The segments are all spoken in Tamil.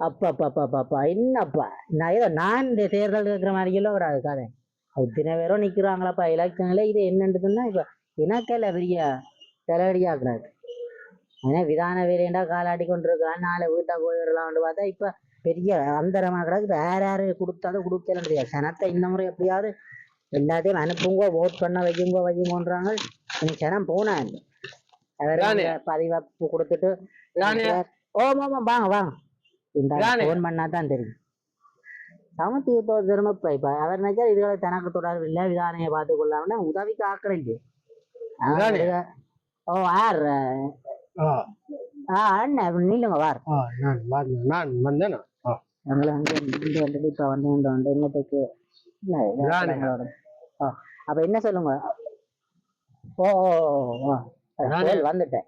அப்பா அப்பா அப்பா அப்பா அப்பா என்னப்பா? நான் ஏதோ நான் இந்த தேர்தல் இருக்கிற மாதிரியெல்லாம் வராது கதை. இத்தனை பேரும் நிக்கிறாங்களாப்பா எலெக்ஷன்ல இது என்னன்னு சொன்னா இப்ப எனக்கல்ல பெரிய தலைவடியாக்குறாரு ஏன்னா விதான வேலையண்டா காலாட்டி கொண்டு இருக்கான் நாளை வீட்டை போய் வரலாம்னு பார்த்தா இப்ப பெரிய அந்தரமா கிடக்கு. இப்ப யார் யாரு கொடுத்தாலும் கொடுக்கலன்னு தெரியாது சனத்தை இந்த முறை எப்படியாவது எல்லாத்தையும் அனுப்புங்க ஓட் பண்ண வைக்குங்க வைக்குங்கன்றாங்க நீ சனம் போனான். பதிவை கொடுத்துட்டு ராணி. ஓம் ஓம் வாங்க வாங்க. ஃபோன் பண்ணா தான் தெரியும். சமத்துவ திரும்ப இப்ப அவர் நினைச்சா இதுகளை தனக்கு தொடர்பு இல்லை விதானையை பார்த்து கொள்ளாம உதவிக்கு ஆக்குறேன். ஓ யார் ஆ, ஆ. அண்ணன் நீளுங்க வார். நான் வந்தேன். எங்களை வந்து இங்க வந்துட்டு இப்ப வந்து. ஆ, அப்ப என்ன சொல்லுங்க? ஓ ஓ வந்துட்டேன்.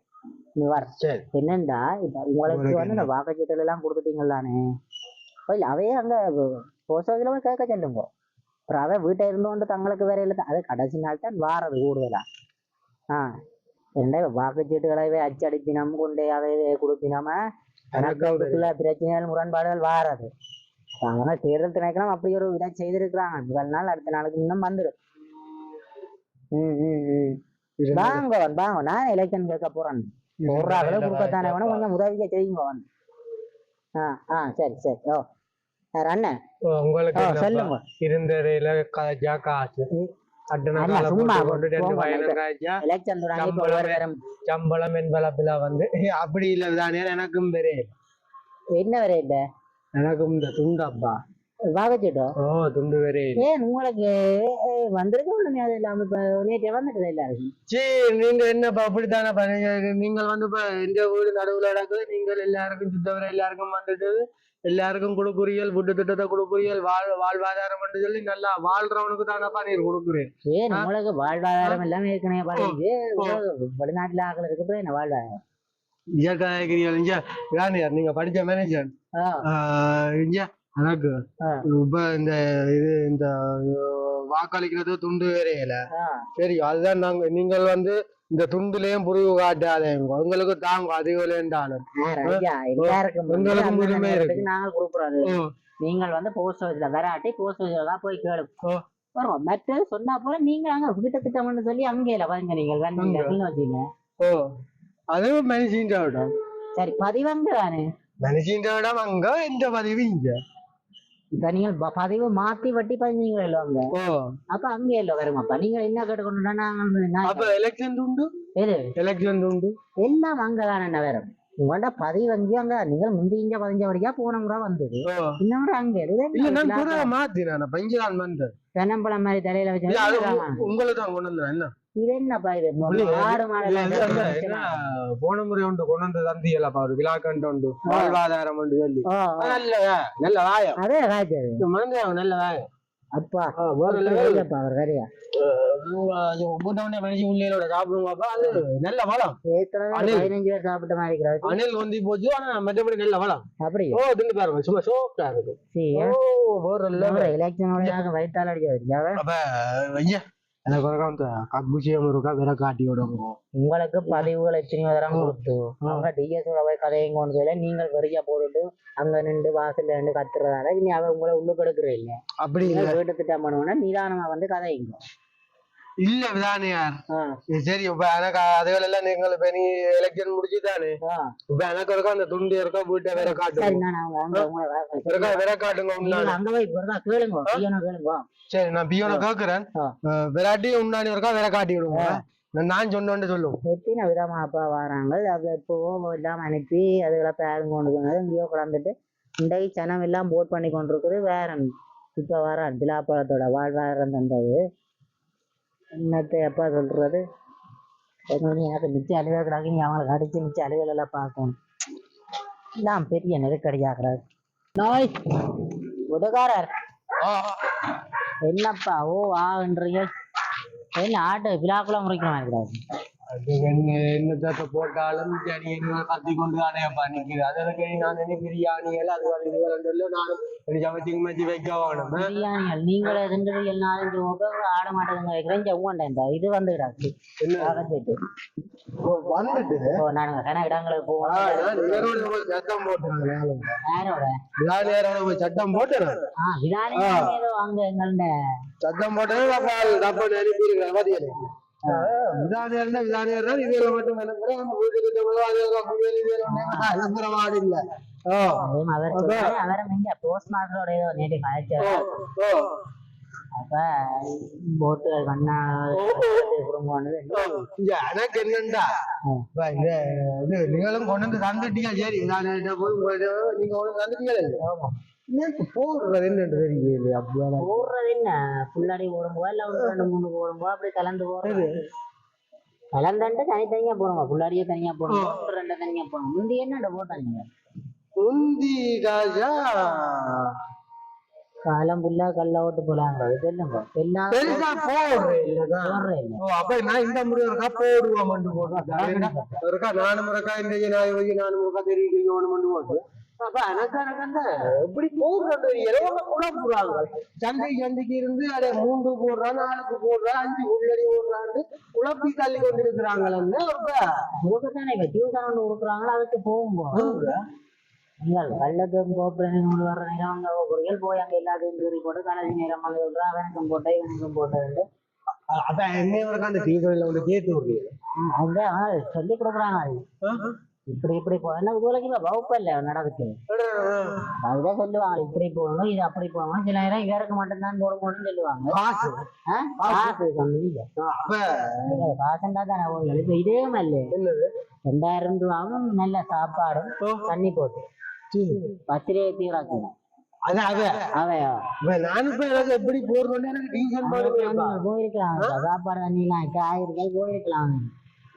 நீ வர சரி. என்னண்டா? இப்ப உங்களுக்கு வந்து இந்த வாக்குச்சீட்டுல எல்லாம் கொடுத்துட்டீங்களானே? இல்ல அவையே அங்க போஸ்ட் போய் கேட்க சொல்லுங்க. அப்புறம் அவன் வீட்டை இருந்து தங்களுக்கு வேற இல்லை. அது கடைசி நாள் தான் வாரது கூடுதலா? ஆ. ரெண்டே வாக்குச்சீட்டுகளை அச்சடிப்பினம் கொண்டே அதை கொடுப்பினாம? பிரச்சனைகள் முரண்பாடுகள் வாராது. அவங்க தேர்தல் திணைக்களம் அப்படி ஒரு இதை செய்திருக்கிறாங்க. முதல் நாள் அடுத்த நாளுக்கு இன்னும் வந்துடும் ம் ம் ம். வாங்க வாங்க நான் எலெக்ஷன் கேட்க போறேன். போடுறாங்களோ கொடுக்கத்தானே வேணும் கொஞ்சம் உதவிக்க செய்யுங்க வந்து ஆ ஆ சரி சரி. ஓ அண்ணன்? உங்களுக்கு? சொல்லுங்க. இருந்தறையில கஜா காசு சம்பளம் ஒரு என்பளப்பில வந்து. அப்படி இல்ல தானே எனக்கும் பெரிய. என்ன வரையிட்ட எனக்கும் இந்த துண்டப்பா வாகச்சிட்டோம் ஓ துண்டு வேறே. ஏன் உங்களுக்கு வந்திருக்க உடனே அது இல்லாம இப்ப நேற்று வந்துட்டு எல்லாருக்கும் சீ நீங்க என்னப்பா அப்படித்தானப்பா நீங்க நீங்கள் வந்து இப்ப இந்த வீடு நடுவுல நடக்குது? நீங்கள் எல்லாருக்கும் சுத்தவரை எல்லாருக்கும் வந்துட்டு எல்லாருக்கும் கொடுக்குறீர்கள் புட்டு திட்டத்தை கொடுக்குறீர்கள் வாழ் வாழ்வாதாரம் என்று சொல்லி நல்லா வாழ்றவனுக்கு தானப்பா நீர் கொடுக்குறீங்க ஏன் ஆ. உங்களுக்கு வாழ்வாதாரம் எல்லாமே ஏற்கனவே பழகிச்சு ஓ. வெளிநாட்டுல ஆக்கள் இருக்கு என்ன வாழ்வாதாரம்? இங்க நீங்க படிச்ச மேனேஜர். இங்க எனக்கு. இப்ப இந்த இது இந்த வாக்களிக்கிறது துண்டு வேறையில. சரி அதுதான் நாங்க நீங்கள் வந்து இந்த துண்டுலயும் புரிவு காட்டாதேங்க. உங்களுக்கு தாங்க அந்த உரிமை இருக்கு. நாங்கள் கொடுக்குறோம் நீங்கள் வந்து போஸ்ட் ஆஃபீஸ்ல வராட்டி போஸ்ட் ஆஃபீஸ்ல தான் போய் கேளு. வரும் மற்றது சொன்னா போல நீங்க அங்க வீட்டு திட்டம்னு சொல்லி அங்கே இல்ல. பாருங்க நீங்கள் வந்தீங்க அங்க. ஓ. அதுவும் மனுஷின் சரி பதிவங்க தானே? மனுஷின் அங்க இந்த பதிவு இங்க. இப்ப நீங்கள் ப- பதிவு மாத்தி வட்டி பதினீங்களா அங்க? அப்ப அங்கே இல்ல வருமாப்பா நீங்க என்ன கேட்டுக்கொண்டு அப்ப எலெக்ஷன் எது? எலெக்ஷன் துண்டு எல்லாம் அங்கதானே வரும் உங்கள்ட்ட பதிவு அங்கேயும் அங்க. நீங்கள் முந்தி இங்க பதிஞ்ச வரையா போன முறை வந்தது. இந்த முறை அங்க இல்ல. நான் புறா மாத்தினேன். பஞ்சு தான் வந்தேன். தென்னம்பழம் மாதிரி தலையில வச்சு உங்களை தான் கொண்டு வந்தேன். என்ன? போன முறை உண்டு கொண்டு வந்து ஒரு விழாக்கண்டு உண்டு வாழ்வாதாரம் உண்டு சொல்லி. நல்ல நல்ல வாயம். அதே ராஜது மறந்து நல்ல வாயம். அப்பா அவர் கரையா நல்ல வளம். பதினஞ்சு பேர் சாப்பிட்ட மாதிரி இருக்கிறாரு அணில் வந்து போச்சு ஆனா மற்றபடி நல்ல வளம். அப்படி ஓ தின்னு பாருங்க சும்மா சோக்கா இருக்கு ஓ வேற level. எலெக்ஷனோட வயிற்றால் அடிக்க எனக்கு ஒரு அந்த கக்குச்சியம் இருக்கா வேற காட்டி விடுவோம் உங்களுக்கு பதிவுகள் எத்தனையோ தரம் கொடுத்து. அவங்க டிஎஸ் போய் கதையும் கொண்டு போயில நீங்கள் வெறியா போட்டுட்டு அங்க நின்று வாசல்ல நின்று கத்துறதால இனி அவ உங்களை உள்ளுக்கு எடுக்கிற இல்ல. அப்படி வீட்டு திட்டம் பண்ணுவோம்னா நிதானமா வந்து கதையுங்க இல்ல விதானியார் சரி இப்ப எனக்கு அதுகள் எல்லாம் நீங்கள் இப்ப நீ எலெக்ஷன் முடிச்சுதானே. இப்ப எனக்கு இருக்கா அந்த துண்டு இருக்கா வீட்டை வேற சரி காட்டுங்க வேற காட்டுங்க சரி நான் பியோனை கேக்குறேன் விராட்டி உண்டானி இருக்கா வேற காட்டி விடுங்க நான் சொன்னோன்னு சொல்லுவோம் எத்தனை விதமா அப்பா வராங்க அது இப்போ எல்லாம் அனுப்பி அதுகளை பேரும் கொண்டு போனது இங்கேயோ கலந்துட்டு இன்றைக்கு சனம் எல்லாம் போட் பண்ணி கொண்டிருக்குது வேற இப்ப வர திலாப்பழத்தோட வாழ்வாதாரம் தந்தது என்னத்தை அப்பா சொல்றது? எனக்கு நிச்சய அலுவலகளாக நீ அவங்களுக்கு அடிச்சு நிச்சய அலுவலக பார்க்கணும். எல்லாம் பெரிய நெருக்கடியாகிறார் நோய் உதகாரர் என்னப்பா ஓ ஆன்றீங்க என்ன ஆட்டோ விழாக்குள்ள முறைக்கிற இருக்கிறாரு அது என்ன என்னத்தை போட்டாலும் என்ன கத்தி கொண்டு தானே பண்ணிக்குது அதற்கு நான் என்ன பிரியாணி எல்லாம் அது வேற இது வேறன்னு சொல்லி. நானும் ஒரு சமைச்சு மச்சி வைக்க வேணும். பிரியாணிகள். நீங்களே ரூபாய் நாலஞ்சு முகம் ஆட மாட்டேங்குங்க வைக்கிறேன். இந்த இது வந்து கிடாக்கு என்ன? அகச்சிட்டு ஓ, வந்துட்டுது? ஓ நானுங்க ஆ, போவோம் சத்தம் போட்டுறேன் யாரோட? சத்தம் போட்டுறேன். ஆ ஏதோ அங்க எங்கள்ட சத்தம் போட்டது அப்ப தப்ப நினைப்பிருக்கிறேன் பாத்தீங்களே விதானியர் அவர் சொன்னாரு, அவரை நீங்க போஸ்ட் மாஸ்டரோட ஏதோ நேற்று கழிச்சாரு ஓ. அப்ப எனக்கு என்னண்டா இது நீங்களும் கொண்டு வந்து தந்துட்டீங்க சரி. நான் போய் உங்கள்ட்ட நீங்க கொண்டு தந்துட்டீங்க எனக்கு போடுறது தெரியல அப்படியே போடுறது என்ன? புல்லாடி போடும்போது இல்ல ஒரு ரெண்டு மூணு போடும்போது அப்படி கலந்து போடுறது? கலந்துட்டு தனித்தனியா போடுங்க. புல்லாடியே தனியா போடுங்க. ரெண்டு தனியா போடுங்க. முந்தி என்னடா போட்டாங்க? முந்தி ராஜா. காலம் புல்லா கல்ல ஓட்டு போலாங்க சொல்லுங்க எல்லாம் பெருசா போடுறேன் அப்ப நான் இந்த முறை இருக்கா போடுவோம் மண்டு போடுறேன் இருக்கா நானும் இருக்கா இந்த நாய் நானும் இருக்கா தெரியும் ஒண்ணு மண்டு போட்டு அப்ப அந்த எப்படி போடுறது இலவச கூட போடுறாங்க சந்தை சந்தைக்கு இருந்து அதை மூன்று போடுறான் நாலுக்கு போடுறான் அஞ்சு உள்ளடி போடுறான்னு உழப்பி தள்ளி கொண்டு இருக்கிறாங்களே ரொம்ப உங்களுக்கு தானே இப்ப டியூஷன் ஒன்று கொடுக்குறாங்களோ அதுக்கு போகும்போது நீங்கள் வெள்ளத்தும் கோப்புறேன் வர்ற நேரம் அங்க போகிறீர்கள் போய் அங்க எல்லாத்தையும் கீறி போட்டு கடைசி நேரம் வந்து சொல்றா அவனுக்கும் போட்டேன் இவனுக்கும் போட்டேன் அப்ப என்ன அந்த டீச்சர்ல ஒன்று கேட்டு விடுறீங்க அவங்க ஆனால் சொல்லி கொடுக்குறாங்க. இப்படி இப்படி போகணும் இதுவரைக்கும் இப்ப வகுப்பு இல்லை நடக்குது அதுதான் சொல்லுவாங்க இப்படி போகணும் இது அப்படி போகணும். சில நேரம் இவருக்கு மட்டும்தான் போடணும்னு சொல்லுவாங்க. காசு? காசு. சொன்னீங்க காசுண்டா தானே இப்ப இதே? என்னது? ரெண்டாயிரம் ரூபாவும் நல்ல சாப்பாடும் தண்ணி போட்டு. பத்திரிகை தீராக்கணும். போயிருக்கலாம். சாப்பாடு தண்ணி எல்லாம் போயிருக்கலாம்.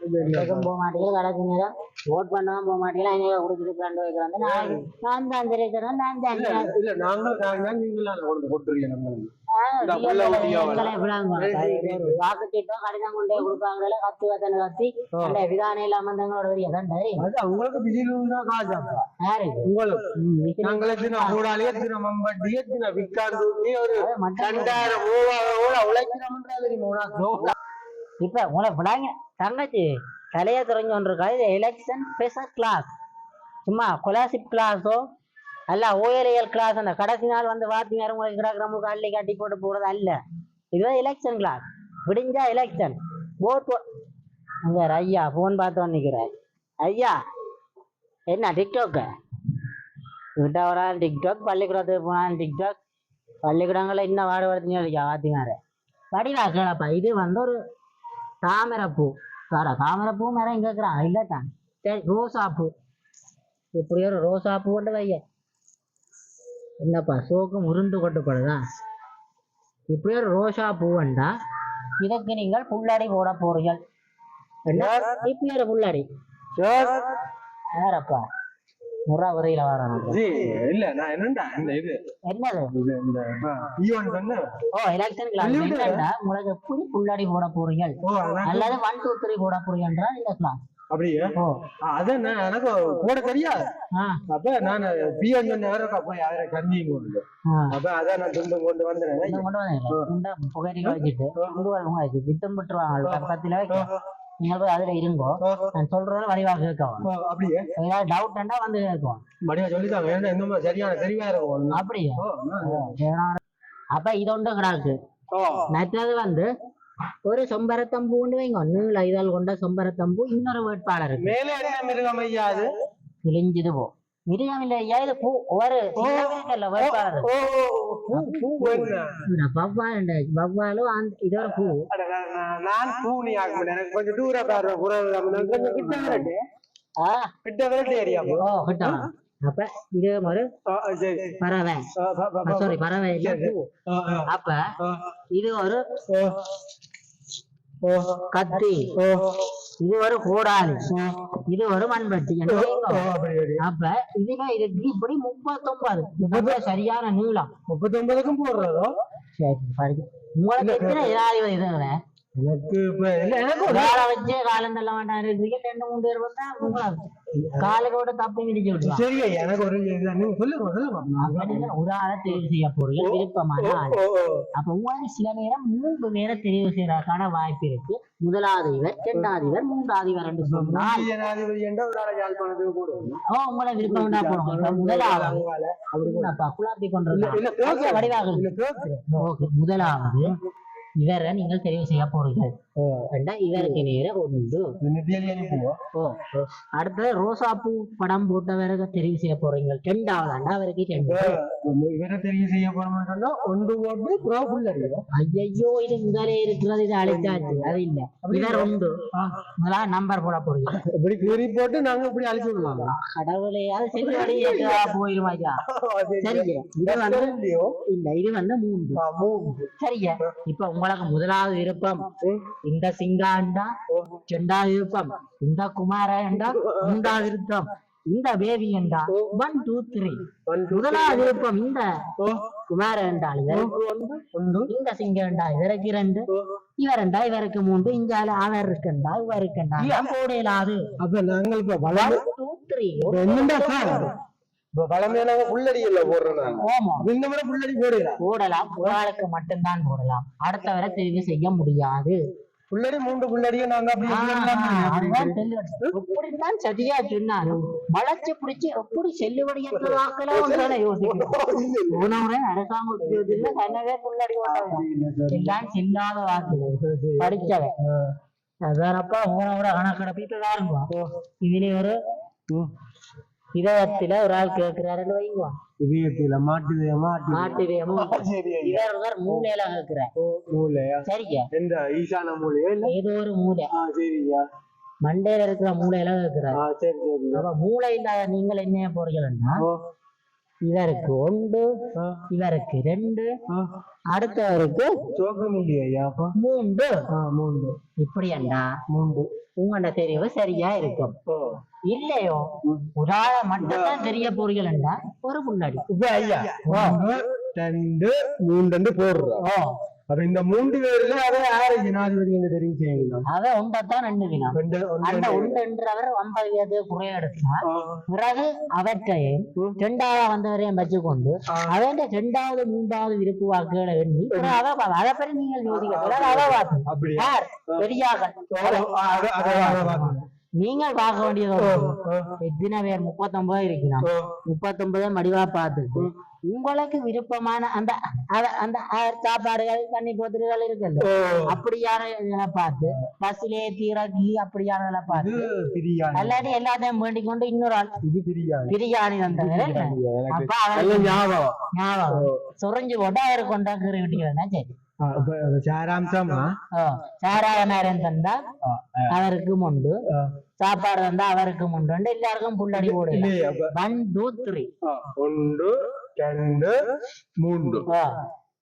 இதுக்கும் போக மாட்டேங்குது கடைசி நேரம் ஓட் பண்ணவும் போக மாட்டேங்குது ஐநூறு ரெண்டு நான் நான் தான் தெரிவிக்கிறேன் நான் தான் இல்ல கொண்டு போட்டுருக்கீங்க? வாக்குச்சீட்டும் கடிதம் கொண்டே கொடுப்பாங்கல்ல கத்தி வத்தனை கத்தி. அந்த இல்லாம உங்களுக்கு. உங்களுக்கு தின ஒரு ரெண்டாயிரம் மூவாயிரம் உழைக்கிறோம்ன்றது? இப்போ உங்களை விடாங்க. தங்கச்சி தலையை தெரிஞ்சு ஒன்றிருக்கா இது எலெக்ஷன் ஸ்பெஷல் கிளாஸ் சும்மா கொலாசிப் கிளாஸோ அல்ல ஓஎல்ஏஎல் கிளாஸ் அந்த கடைசி நாள் வந்து வாத்தியார் உங்களுக்கு கிடக்கிறவங்களுக்கு அள்ளி கட்டி போட்டு போகிறது அல்ல. இதுதான் எலெக்ஷன் கிளாஸ் விடிஞ்சா எலெக்ஷன் போட் போ ஐயா ஃபோன் பார்த்தோன்னு நிற்கிறேன் ஐயா என்ன டிக்டாக்கு விட்ட ஒரு டிக்டாக் பள்ளிக்கூடத்துக்கு போனால் டிக்டாக் பள்ளிக்கூடங்களில் இன்னும் வாடு இருக்கா வாத்தியார் வடிவா கேளப்பா. இது வந்து ஒரு தாமரைப்பூ சார தாமரைப்பூ மரம் கேட்குறான் இல்லைத்தான் சரி ரோசா பூ. இப்படி ஒரு ரோசா பூ கொண்டு வைய என்னப்பா சோகம் உருண்டு கொட்டுப்படுதா இப்படி ஒரு ரோசா பூ வேண்டா இதற்கு நீங்கள் புல்லாடி போட போறீர்கள். என்ன? இப்படி ஒரு புல்லாடி சார், யாரப்பா? முறா வரையில வரான் இல்ல நான் இந்த இது? என்னது? இந்த ஈவன் ஓ என்னடா புல்லாடி போட அதான். அல்லது போட போறீங்கன்றா இந்த கிளாஸ் அப்படியே அதான் நான் எனக்கு போட தெரியாது. அப்ப நான் பிஎன் வேற போய் அப்ப அதான் நான் துண்டு கொண்டு வந்துடுறேன். கொண்டு புகையில வச்சுட்டு வச்சு வித்தம் விட்டுருவாங்க பக்கத்துல நீங்க போய் அதுல இருங்கோ. நான் சொல்றத வடிவாக கேட்கவும். அப்படியே? ஏதாவது டவுட்னா வந்து கேட்கும் மடியா சொல்லித்தாங்க ஏன்னா இன்னும் சரியான தெளிவா இருக்கும் அப்படியா. அப்ப இது ஒன்று கிடாக்கு. ஓ, மற்றது வந்து ஒரு சொம்பரத்தம்பூ கொண்டு வைங்க. நீள இதழ் கொண்ட சொம்பரத்தம்பூ இன்னொரு வேட்பாளர் மேலே மிருகம் ஐயா அது? கிழிஞ்சது போ. ஐயா இது பூ ஒரு பூ பூ வவ்வாலும் பூ. நான் நான் பூனி ஆக எனக்கு கொஞ்சம் தூர பாரு புறம் நான் கொஞ்சம் கிட்ட விரட்டு. ஆ? கிட்ட விரட்டு ஏரியா போ. ஓ கிட்ட அப்ப இது ஒரு பறவை. பா, பா, பா. சாரி பறவை பூ. அப்ப இது கத்தி. இது ஒரு கோடாலி. இது ஒரு மண்பட்டி. அப்ப இதுல இதுக்கு இப்படி முப்பத்தொன்பது. முப்பது சரியான நீளம். முப்பத்தொன்பதுக்கும் போடுறதோ? சரி உங்களுக்கு எத்தனை ஜனாதிபதி இதுல எனக்கு ஒரு- ஒரு ஆளை தெரிவு செய்ய போறீங்க விருப்பமான ஆள். அப்ப உங்களுக்கு சில நேரம் மூன்று பேரை தெரிவு செய்யறதுக்கான வாய்ப்பு இருக்கு. முதலாவது இவர் இரண்டாவது இவர் மூன்றாவது இவர் என்று சொன்னால். உங்களை விருப்பம் போடுங்க. முதலாவது. குழாப்பி கொண்டிருக்காங்க. வடிவாக முதலாவது. இவரை நீங்கள் தெரிவு செய்ய போறீர்கள். இவருக்கு நேர ஒன்று இந்த தேதி அனுப்புவோம் ஓ அடுத்தது ரோசாப்பூ படம் போட்டவருக்கு தெரிவு செய்ய போறீங்க ரெண்டாவது ஆண்டா அவருக்கு இவரை தெரிவு செய்ய போறோம்னு ஒன்று போட்டு ப்ரோ ஐயோ இது முதலே இருக்கிறது இது அழைச்சாச்சு அது இல்ல. இவர் உண்டு. முதலாக நம்பர் போட போறீங்க. இப்படி கீறி போட்டு நாங்க இப்படி அழிச்சு விடலாம் கடவுளே அது சரி போயிரும் ஐயா. சரிங்க. இது வந்து இல்ல இது வந்து மூன்று. சரிங்க. இப்ப உங்களுக்கு முதலாவது விருப்பம் இந்த சிங்காண்டா ரெண்டாவது விருப்பம் இந்த குமாரண்டா மூன்றாவது விருப்பம் இந்த பேபி என்றா ஒன் டூ த்ரீ முதலாவது விருப்பம் இந்த குமார என்றால் இவருக்கு இந்த சிங்கண்டா இவருக்கு ரெண்டு இவரண்டா இவருக்கு மூன்று. இங்கால அவர் இருக்கண்டா இவர் இருக்கண்டா. போடலாது அப்ப நாங்கள் இப்ப டூ த்ரீ ஆமா. இந்த முறை புல்லடி போடுறா போடலாம். ஒரு ஆளுக்கு மட்டும்தான் போடலாம். அடுத்தவரை தெரிவு செய்ய முடியாது. புல்லடி மூன்று புல்லடியை நாங்க செல்லுபடி. சரியா சொன்னாரு வளைச்சு பிடிச்சு எப்படி செல்லுபடியற்ற வாக்கெல்லாம் யோசிக்கணும் முறை அரசாங்க உத்தியோகத்துல தன்னவே எல்லாம் செல்லாத படிச்சவன் இதுல ஒரு இதயத்துல ஒரு ஆள் கேட்கிறாருன்னு வைங்க. இதயத்துல மாட்டு சரி இவர் மூலையில கேட்கிறார் மூளையா? சரிங்க. எந்த ஈசான மூலையா இல்ல? ஏதோ ஒரு ஆ சரியா மண்டையில இருக்கிற மூலையில கேட்கிறார் ஆ சரி சரி. அப்ப மூளை இல்லாத நீங்கள் என்ன போறீங்கன்னா ஓ. இவருக்கு ஒன்று இவருக்கு ரெண்டு அடுத்தவருக்கு மூன்று. மூன்று. இப்படி அண்டா மூன்று. உங்களோட தெரிவு சரியா இருக்கும். இல்லையோ? ஒரு ஆளை மட்டும் தான் தெரிய போறீங்களா ஒரு முன்னாடி. ஐயா. ஒன்று ரெண்டு மூன்று போடுறோம் அப்ப இந்த மூன்று பேர்ல அதை யாரு? ஜனாதிபதி என்று தெரிவு செய்யணும் அவ உண்டத்தான் ரெண்டு ரெண்டு அந்த ஒன்று உண்டுன்றவர் ஒன்பது வீதத்தை குறைய எடுத்தார் பிறகு அவற்றையும் இரண்டாவது வந்தவரையும் வச்சுக்கொண்டு அவன் இரண்டாவது மூன்றாவது விருப்பு வாக்குகளை எண்ணி பா- அதை பற்றி நீங்கள் யோசிக்க அவ பார்த்து. யார்? பெரியாக அத- அத- அத. நீங்கள் பார்க்க வேண்டியது. எத்தனை பேர்? முப்பத்தொன்பது இருக்கிறான் முப்பத்தொன்பது மடிவா பார்த்துட்டு. உங்களுக்கு விருப்பமான அந்த அந்த சாப்பாடுகள் தண்ணி போத்துகள் இருக்குல்ல? அப்படியான பார்த்து பஸ்ல தீரக்கி அப்படியான பார்த்து எல்லாத்தையும் எல்லாத்தையும் வேண்டிக் கொண்டு இன்னொரு ஆள் பிரியாணி. வந்தவர். அப்ப ஞாபகம். ஞாபகம். சுரஞ்சு போட்டு அவரை கொண்டாக்குற விட்டுக்கிறேன்னா சரி ஆ, இப்ப அது சாராம்சமா ஓ, சாராய நேரம் தந்தா ஆ, ஆ, அவருக்கு உண்டு. சாப்பாடு தந்தா அவருக்கும் உண்டு எல்லாருக்கும் புள்ளடி போடு ஒன் டூ த்ரீ ஒன்று ரெண்டு மூன்று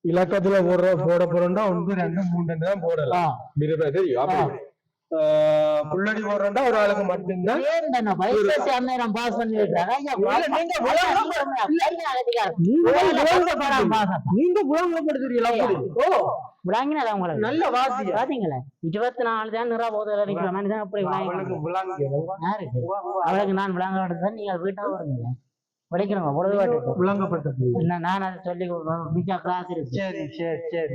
இலக்கத்துல போடுற போட போறோம்னா ஒன்று ரெண்டு மூன்று தான் போடலாம் இருபது தெரியும் புள்ளடி போடுறோம்னா ஒரு ஆளுக்கு மட்டும்தான். பாஸ் நீங்க நீங்க. நீங்க. நீங்க புலங்கப்படுத்துறீங்களா நல்ல வாசியா. பாத்தீங்களா இருபத்தி நாலு தான் நிறா போதில் இருக்கிற மாதிரி தான் அப்படி அவளுக்கு நான் விளங்க விடுறேன் நீங்கள் வீட்டாக வருங்க வாட்டு புலங்கப்படுத்த என்ன நான் அதை சொல்லி மிச்சா கிளாஸ் இருக்கு. சரி சரி சரி.